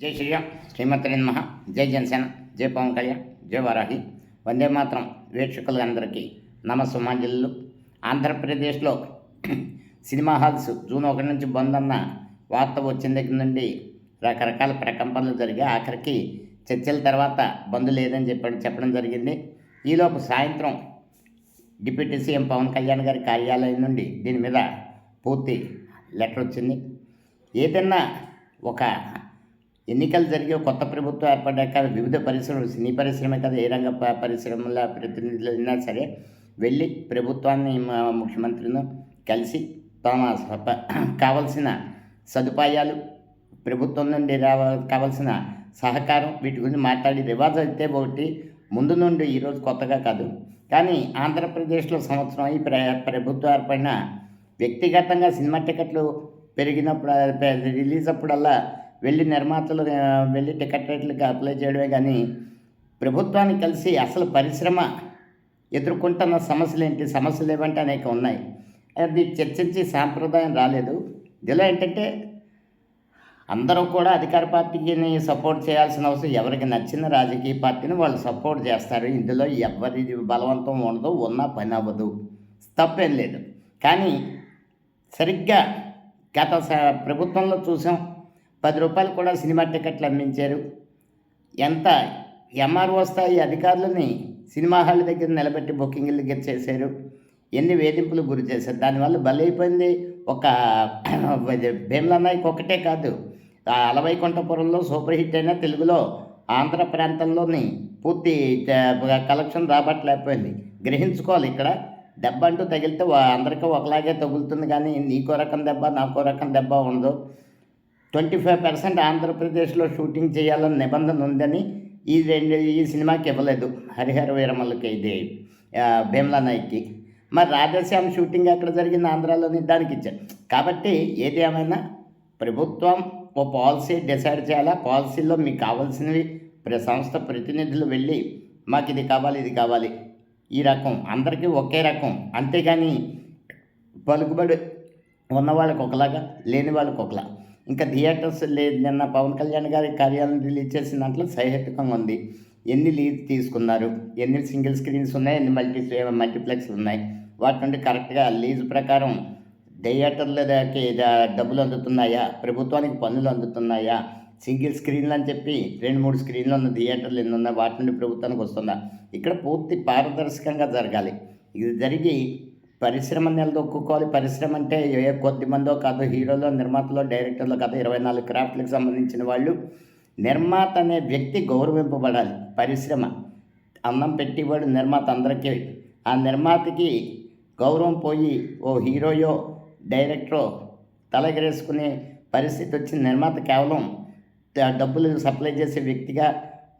జై శ్రీరామ్. శ్రీమతి జై జనసేన. జై పవన్ కళ్యాణ్. జై వారాహి. వందే మాత్రం వీక్షకులందరికీ నమస్సుమాంజలు. ఆంధ్రప్రదేశ్లో సినిమా హాల్స్ జూన్ ఒకటి నుంచి బంద్ అన్న వార్త వచ్చిన దగ్గర నుండి రకరకాల ప్రకంపనలు జరిగాయి. ఆఖరికి చర్చల తర్వాత బంద్ లేదని చెప్పడం చెప్పడం జరిగింది. ఈలోపు సాయంత్రం డిప్యూటీ సీఎం పవన్ కళ్యాణ్ గారి కార్యాలయం నుండి దీని మీద పూర్తి లెటర్ వచ్చింది. ఏదైనా ఒక ఎన్నికలు జరిగే కొత్త ప్రభుత్వం ఏర్పడ్డాక వివిధ పరిశ్రమలు సినీ పరిశ్రమే కదా ఏ రంగ పరిశ్రమల ప్రతినిధులు అయినా సరే వెళ్ళి ప్రభుత్వాన్ని మా ముఖ్యమంత్రిను కలిసి తమ కావలసిన సదుపాయాలు ప్రభుత్వం నుండి రావ కావలసిన సహకారం వీటి గురించి మాట్లాడి రివాజ్ అయితే ఒకటి ముందు నుండి ఈరోజు కొత్తగా కాదు. కానీ ఆంధ్రప్రదేశ్లో సంవత్సరం అయి ప్ర ప్రభుత్వం ఏర్పడిన వ్యక్తిగతంగా సినిమా టికెట్లు పెరిగినప్పుడు రిలీజ్ అప్పుడల్లా వెళ్ళి నిర్మాతలు వెళ్ళి టికెట్ రేట్లకి అప్లై చేయడమే కానీ ప్రభుత్వానికి కలిసి అసలు పరిశ్రమ ఎదుర్కొంటున్న సమస్యలు ఏంటి సమస్యలు ఏమంటే అనేక ఉన్నాయి. అది చర్చించి సాంప్రదాయం రాలేదు. ఇందులో ఏంటంటే అందరూ కూడా అధికార పార్టీని సపోర్ట్ చేయాల్సిన అవసరం. ఎవరికి నచ్చిన రాజకీయ పార్టీని వాళ్ళు సపోర్ట్ చేస్తారు. ఇందులో ఎవరి బలవంతం ఉండదు ఉన్నా పని అవ్వదు. తప్పేం లేదు. కానీ సరిగ్గా గత ప్రభుత్వంలో చూసాం. పది రూపాయలు కూడా సినిమా టికెట్లు అమ్మించారు ఎంత ఎంఆర్ఓ స్థాయి అధికారులని సినిమా హాల్ దగ్గర నిలబెట్టి బుకింగ్లు చేశారు. ఎన్ని వేధింపులు గురి చేశారు. దానివల్ల బలైపోయింది. ఒక భీమలన్నాయికి ఒకటే కాదు. ఆ అలవైకుంఠపురంలో సూపర్ హిట్ అయిన తెలుగులో ఆంధ్ర ప్రాంతంలోని పూర్తి కలెక్షన్ రాబట్టలేకపోయింది. గ్రహించుకోవాలి ఇక్కడ. దెబ్బ అంటూ తగిలితే అందరికీ ఒకలాగే తగులుతుంది కానీ నీకో రకం దెబ్బ నాకో రకం దెబ్బ ఉండదు. ట్వంటీ ఫైవ్ పర్సెంట్ ఆంధ్రప్రదేశ్లో షూటింగ్ చేయాలని నిబంధన ఉందని ఈ రెండు ఈ సినిమాకి ఇవ్వలేదు హరిహర వీరమల్లకి ఇది భీమ్లా నాయక్కి. మరి రాధేశ్యామ్ షూటింగ్ ఎక్కడ జరిగింది ఆంధ్రాలోని? దానికి ఇచ్చారు కాబట్టి ఏది ఏమైనా ప్రభుత్వం ఓ పాలసీ డిసైడ్ చేయాలా? పాలసీలో మీకు కావాల్సినవి ప్ర- సంస్థ ప్రతినిధులు వెళ్ళి మాకు ఇది కావాలి ఇది కావాలి. ఈ రకం అందరికీ ఒకే రకం. అంతేగాని పలుకుబడి ఉన్న వాళ్ళకి ఒకలాగా లేని వాళ్ళకి ఒకలా ఇంకా థియేటర్స్ లేదు. నిన్న పవన్ కళ్యాణ్ గారి కార్యాలయం రిలీజ్ చేసిన దాంట్లో సహేతుకంగా ఉంది. ఎన్ని లీజ్ తీసుకున్నారు? ఎన్ని సింగిల్ స్క్రీన్స్ ఉన్నాయి? ఎన్ని మల్టీ మల్టీప్లెక్స్ ఉన్నాయి? వాటి నుండి కరెక్ట్గా లీజ్ ప్రకారం థియేటర్లకి డబ్బులు అందుతున్నాయా? ప్రభుత్వానికి పన్నులు అందుతున్నాయా? సింగిల్ స్క్రీన్లు అని చెప్పి రెండు మూడు స్క్రీన్లు ఉన్న థియేటర్లు ఎన్ని ఉన్నాయి? వాటి నుండి ప్రభుత్వానికి వస్తుందా? ఇక్కడ పూర్తి పారదర్శకంగా జరగాలి. ఇది జరిగి పరిశ్రమ నిలదొక్కుకోవాలి. పరిశ్రమ అంటే ఏ కొద్ది మందో కాదు హీరోలో నిర్మాతలో డైరెక్టర్లో కాదు ఇరవై నాలుగు క్రాఫ్ట్లకు సంబంధించిన వాళ్ళు. నిర్మాత అనే వ్యక్తి గౌరవింపబడాలి. పరిశ్రమ. అన్నం పెట్టేవాడు నిర్మాత అందరికీ. ఆ నిర్మాతకి గౌరవం పోయి ఓ హీరోయో డైరెక్టరో తలెగరేసుకునే పరిస్థితి వచ్చిన నిర్మాత కేవలం డబ్బులు సప్లై చేసే వ్యక్తిగా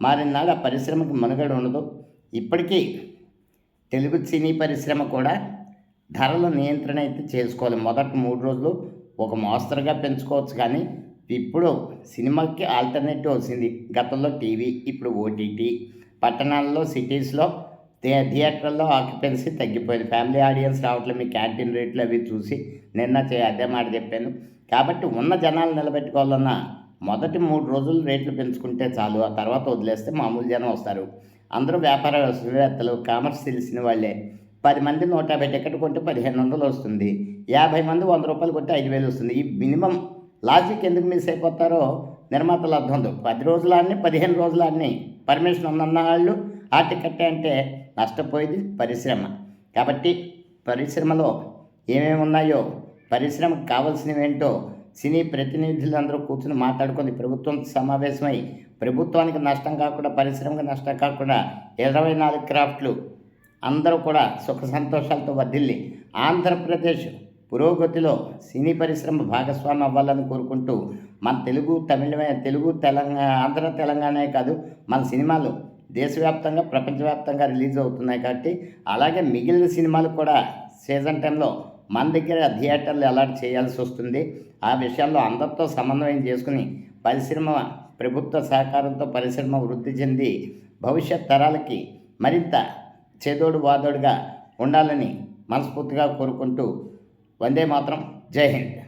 మారినాడు ఆ పరిశ్రమకి మనుగడ ఉండదు. ఇప్పటికీ తెలుగు సినీ పరిశ్రమ కూడా ధరల నియంత్రణ అయితే చేసుకోవాలి. మొదటి మూడు రోజులు ఒక మోస్తరుగా పెంచుకోవచ్చు కానీ ఇప్పుడు సినిమాకి ఆల్టర్నేటివ్ వచ్చింది. గతంలో టీవీ ఇప్పుడు ఓటీటీ పట్టణాల్లో సిటీస్లో థియేటర్లో ఆక్యుపెన్సీ తగ్గిపోయింది. ఫ్యామిలీ ఆడియన్స్ రావట్లేదు. మీ క్యాంటీన్ రేట్లు అవి చూసి నిన్న చే అదే మాట చెప్పాను. కాబట్టి ఉన్న జనాలు నిలబెట్టుకోవాలన్న మొదటి మూడు రోజులు రేట్లు పెంచుకుంటే చాలు. ఆ తర్వాత వదిలేస్తే మామూలు జనం వస్తారు. అందరూ వ్యాపార వేత్తలు కామర్స్ తెలిసిన వాళ్ళే. పది మంది నూట యాభై టికెట్ కొంటే పదిహేను వందలు వస్తుంది. యాభై మంది వంద రూపాయలు కొంటే ఐదు వేలు వస్తుంది. ఈ మినిమం లాజిక్ ఎందుకు మిస్ అయిపోతారో నిర్మాతలు అర్థం ఉంది పది రోజులు అన్నీ పదిహేను రోజులు ఆడిని పర్మిషన్ ఉన్న వాళ్ళు ఆ టికెట్ అంటే నష్టపోయేది పరిశ్రమ. కాబట్టి పరిశ్రమలో ఏమేమి ఉన్నాయో పరిశ్రమకు కావాల్సినవి ఏంటో సినీ ప్రతినిధులందరూ కూర్చుని మాట్లాడుకుంది ప్రభుత్వం సమావేశమై ప్రభుత్వానికి నష్టం కాకుండా పరిశ్రమకు నష్టం కాకుండా ఇరవై నాలుగు క్రాఫ్ట్లు అందరూ కూడా సుఖ సంతోషాలతో వర్ధిల్లి ఆంధ్రప్రదేశ్ పురోగతిలో సినీ పరిశ్రమ భాగస్వామి అవ్వాలని కోరుకుంటూ మన తెలుగు తమిళమైన తెలుగు తెలంగాణ ఆంధ్ర తెలంగాణే కాదు మన సినిమాలు దేశవ్యాప్తంగా ప్రపంచవ్యాప్తంగా రిలీజ్ అవుతున్నాయి కాబట్టి అలాగే మిగిలిన సినిమాలు కూడా సీజన్ టైంలో మన దగ్గర థియేటర్లు అలాట్ చేయాల్సి వస్తుంది. ఆ విషయాల్లో అందరితో సమన్వయం చేసుకుని పరిశ్రమ ప్రభుత్వ సహకారంతో పరిశ్రమ వృద్ధి చెంది భవిష్యత్ తరాలకి మరింత చేదోడు వాదోడుగా ఉండాలని మనస్ఫూర్తిగా కోరుకుంటూ వందే మాత్రం జై హింద్.